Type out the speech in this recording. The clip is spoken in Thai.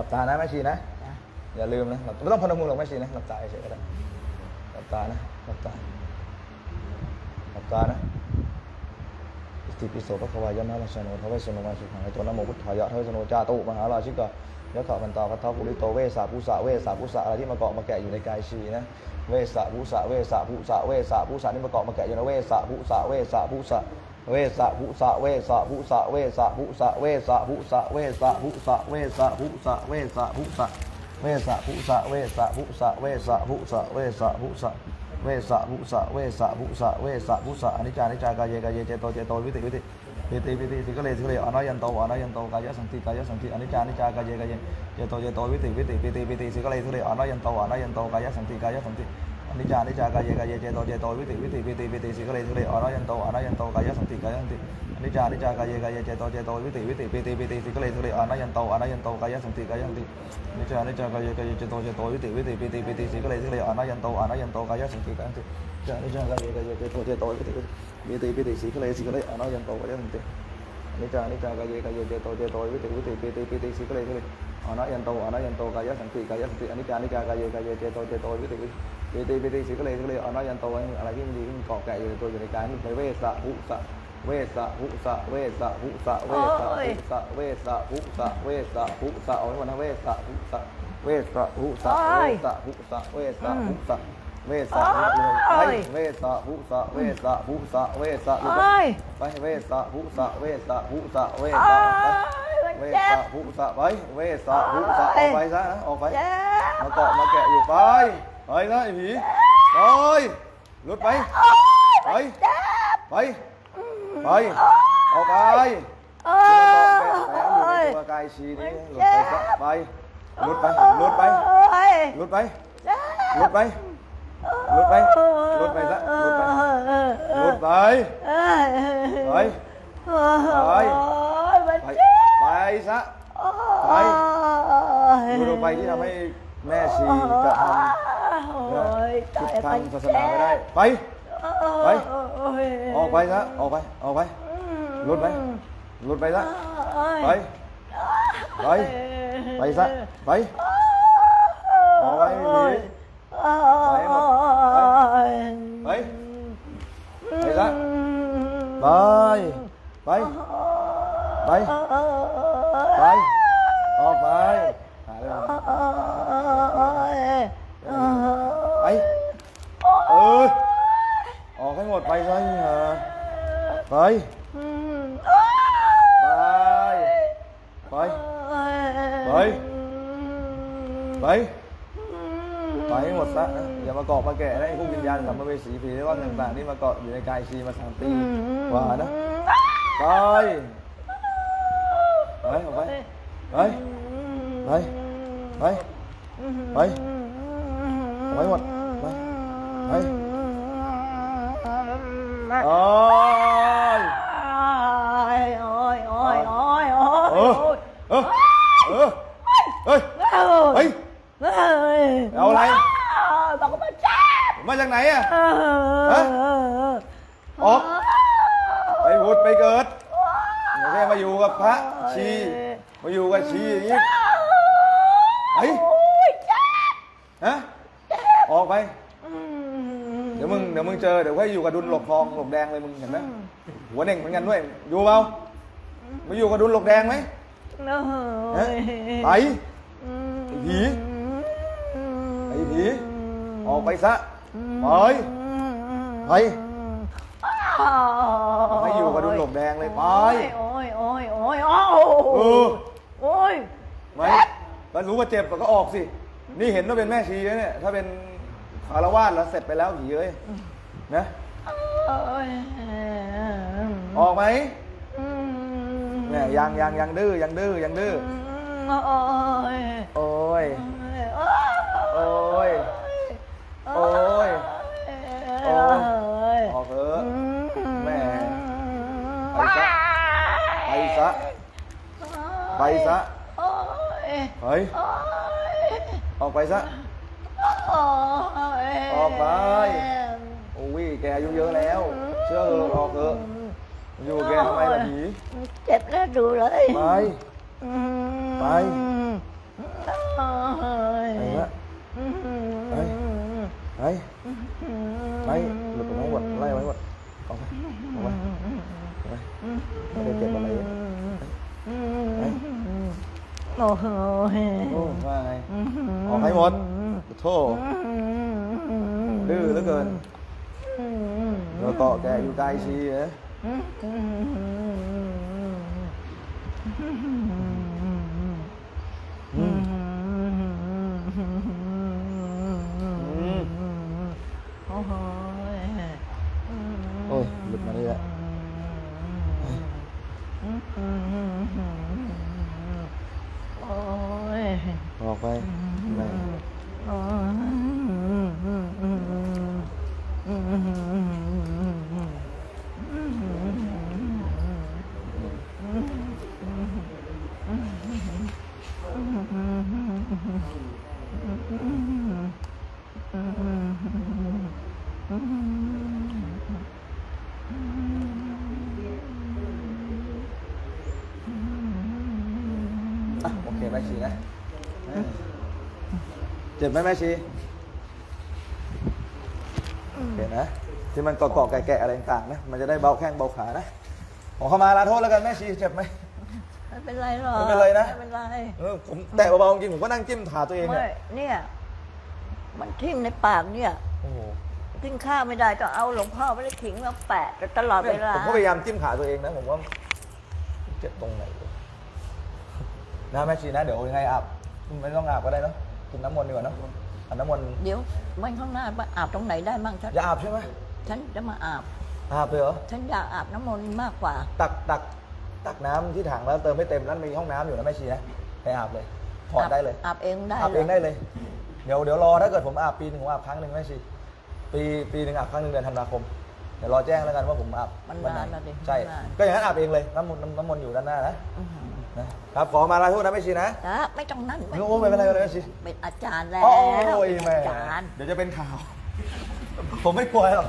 ลับตานะแม่ชีนะ อย่าลืมนะหลับไม่ต้องพนมมือหรอกแม่ชีนะหลับตาเฉยๆก็ได้หลับตานะหลับตาหลับตานะอิติปิโสพระควายมะมัสสโนทวเวสโนมาสุขังไอตัวนโมพุทธายะทวเวสโนจาตุมหาราชิกะยะขะพันตาพัทธปุริโตเวสาภูสะเวสาภูสะอะไรที่มาเกาะมาแกะอยู่ในกายชีนะเวสาภูสะเวสาภูสะเวสาภูสะนี่มาเกาะมาแกะอยู่ในเวสาภูสะเวสาภูสะ เวสาภูสะเวสาภูสะเวสาภูสะเวสาภูสะเวสาภูสะเวสาภูสะเวสาภูสะเวสะภุสะเวสะภุสะเวสะภุสะเวสะภุสะเวสะภุสะเวสะภุสะเวสะภุสะอนิจจานิจจากายเยกายเยเจโตเจโตวิติวิติวิติวิติสิกเลสิกเลอนายันโตอนายันโตกายสังติกายสังติอนิจจานิจจากายเยกายเยเจโตเจโตวิติวิติวิติวิติสิกเลสิกเลอนายันโตอนายันโตกายสังติกายสังติ นิจจานิจากายกายเยเจโตเจโตวิติวิติวิติวิติสิกเลสิกเลอนายันโตอนายันโตกายสังติกายสังติอนิจจานิจากายกายเยเจโตเจโตวิติวิติวิติวิติสิกเลสิกเลอนายันโตอนายันโตกายสังติกายสังตินิจจานิจจากายกายเจโตเจโตวิติวิติปิติปิติสิกเลสิกเลอนายันโตอนายันโตกายสังติกายสังติจานิจจากายกายเจโตเจโตวิติวิติปิติสิกเลสิกเลอนายันโตกายสังตินิจจานิจจากายกายเจโตเจโตวิติวิติปิติปิติสิกเลสิกเลอนายันโตอนายันโตกายสังติกายสังติอนิจจานิจากายกายเจโตเจโตวิติวิติ ปิติปิติสิกเลยสิกเลยอนายันโตอะไรที่มันดีที่มันเกาะแกะอยู่ในตัวอยู่ในกายนี่ไปเวสะภุสะเวสะภุสะเวสะภุสะเวสะภุสะเวสะภุสะเวสะภุสะเอาไว้วันนะเวสะภุสะเวสะหุสะเวสะหุสะเวสะหุสะเวสะเวสะหุสะเวสะหุสะเวสะไปเวสะหุสะเวสะหุสะเวสะเวสะหุสะไปเวสะหุสะออกไปซะออกไปมาเกาะมาแกะอยู่ไป ไปนะไอ้ผีไปหลุดไปโอ้ยไปเจ็บไปไปออกไปโอ้ที่มาเกาะแกะแฝงอยู่ในยตัวกายชีนี้หลุดไปซะไปหลุดไปหลุดไปโอ้ยหลุดไปเจ็บหลุดไปหลุดไปหลุดไปซะหลุดไปหลุดไปเอ้ยไปโอ้ยมันไปเจ็บไปซะไปโอ้ยดูลงไปที่ทำให้แม่ชีกระทโอ้ยำผิดตายทางมันศาสนาไม่ได้ ไป ไปโอ้ยออกไปซะ ออกไป ออกไปหลุดไปหลุดไปซะ ไป ไป ไปซะ ไป ออกไปหนีไปหมดไป ไปไปซะ ไป ไป ไป ไป ออกไปหาเรื่องไป เออ ออกให้หมดไปซะนี่ฮะไป ไป ไป ไป ไป ไปให้หมดซะนะอย่ามาเกาะมาแกะนะไอ้พวกวิญญาณสัมภเวสีผีร่อนต่างๆที่มาเกาะอยู่ในกายชีมาสามปีกว่านะ ไป ไปออกไป ไป ไป ไป ไปเอาไว้หมดไปไป โอ้ยโอ้ยโอ้ยโอ้ยโอ้ยเอโอ้อยเออเออเฮ้ยเฮ้ยเอาอะไรบอกว่ามันเจ็บมาจากไหนอะเออออกไปพุดไปเกิดไม่ใช่มาอยู่กับพระชีมาอยู่กับชีอย่างนี้ไอ้โอ้ยเจ็บฮะออกไปเดี๋ยว มึงเดี๋ยวมึงเจอเดี๋ยวให้อยู่กับดุลหลบทองหลบแดงเลยมึงเห็นไหมหัวเน่งเหมือนกันด้วยอยู่เปล่ามาอยู่กับดุลหลบแดงไหมฮะไปไอ้ผีไอ้ผีออกไปซะไปไปไม่อยู่กับดุลหลบแดงเลยไปโอ้ยโอ้ยโอ้ยโอ้ยเออโอ้ยไม่ก็รู้ว่าเจ็บก็ออกสิ นี่เห็นว่าเป็นแม่ชีแล้วเนี่ย ถ้าเป็น คารวาสแล้วเสร็จไปแล้วผีเอ้ยนะโอ้ยออกไหมเนี่ยยังยังยังดื้อยังดื้อยังดื้อโอ้ยโอ้ยโอ้ยโอ้ยโอ้ยโอ้ยออกเถอะแม่ไปซะไปซะไปซะโอ้ยเฮ้ยโอ้ยออกไปซะโออกไปอุ้ยแกอายุเยอะแล้ว เชื่อเออออกเถอะอยู่แกทำไมล่ะผีเจ็บหน้าดูเลย ไป ไปไปละไปไปไปหลุดตรงนั้นหมดไล่ไว้หมดออกไปออกไปไปไม่ได้เจ็บอะไรไปโอ้โหออกให้หมด โทษดื้อเหลือเกินเราเกาะแกอยู่ไกลชีเหรออืมอืมโอ้โหโอ้ยหลุดมานี่แหละโอ้ยออกไปแม่ โอ้ยอะโอเคแม่ชีนะ เจ็บไหมแม่ชีโอเคนะที่มันเกาะๆแกะๆอะไรต่างๆนะมันจะได้เบาแข้งเบาขานะขอเข้ามาลาโทษแล้วกันแม่ชีเจ็บไหมไม่เป็นไรหรอกไม่เป็นไรนะไม่เป็นไรเออผมแตะเบาๆจริงผมก็นั่งจิ้มขาตัวเองไม่เนี่ยเนี่ยมันทิ่มในปากเนี่ยโอ้โหกินข้าวไม่ได้ต้องเอาหลวงพ่อไม่ได้ขิงมาแปะตลอดเนี่เวยลาผมก็พยายามจิ้มขาตัวเองนะผมว่าเจ็บตรงไหนวะนะแม่ชีนะเดี๋ยวยังไงอาบไม่ต้องอาบก็ได้เนาะ กินน้ำมนต์ดีกว่าเนาะอาบน้ำมนต์เดี๋ยววันข้างหน้ามาอาบตรงไหนได้มั่งฉันอย่าอาบใช่ไหมฉันจะมาอาบ อาบเลยเหรอ ฉันอยากอาบน้ำมนต์มากกว่า ตักตักตักน้ำที่ถังแล้วเติมไม่เต็มแล้วมีห้องน้ำอยู่นะแม่ชีนะไปอาบเลยถอดได้เลย อาบเองได้อาบเองหรได้เลย เดี๋ยวเดี๋ยวรอถ้าเกิดผมอาบปีหนึ่งผมอาบครั้งหนึ่งแม่ชีปีปีหนึ่งอาบครั้งหนึ่งเดือนธันวาคม เดี๋ยวรอแจ้งแล้วกันว่าผมอาบมันวันไหนานนะดิใช่นาน ก็อย่างนั้นอาบเองเลยน้ำมนต์น้ำน้ำมนต์อยู่ด้านหน้านะ อื้อหือ นะครับขอมาลาโทษนะแม่ชีนะจ้าไม่ต้องนั่นโอ้ไม่เป็นไรไม่เป็นไรแม่ชีเป็นอาจารย์แล้วโอ้ยแม่เป็นอาจารย์เดี๋ยวจะเป็นข่าว ผมไม่กลัวหรอก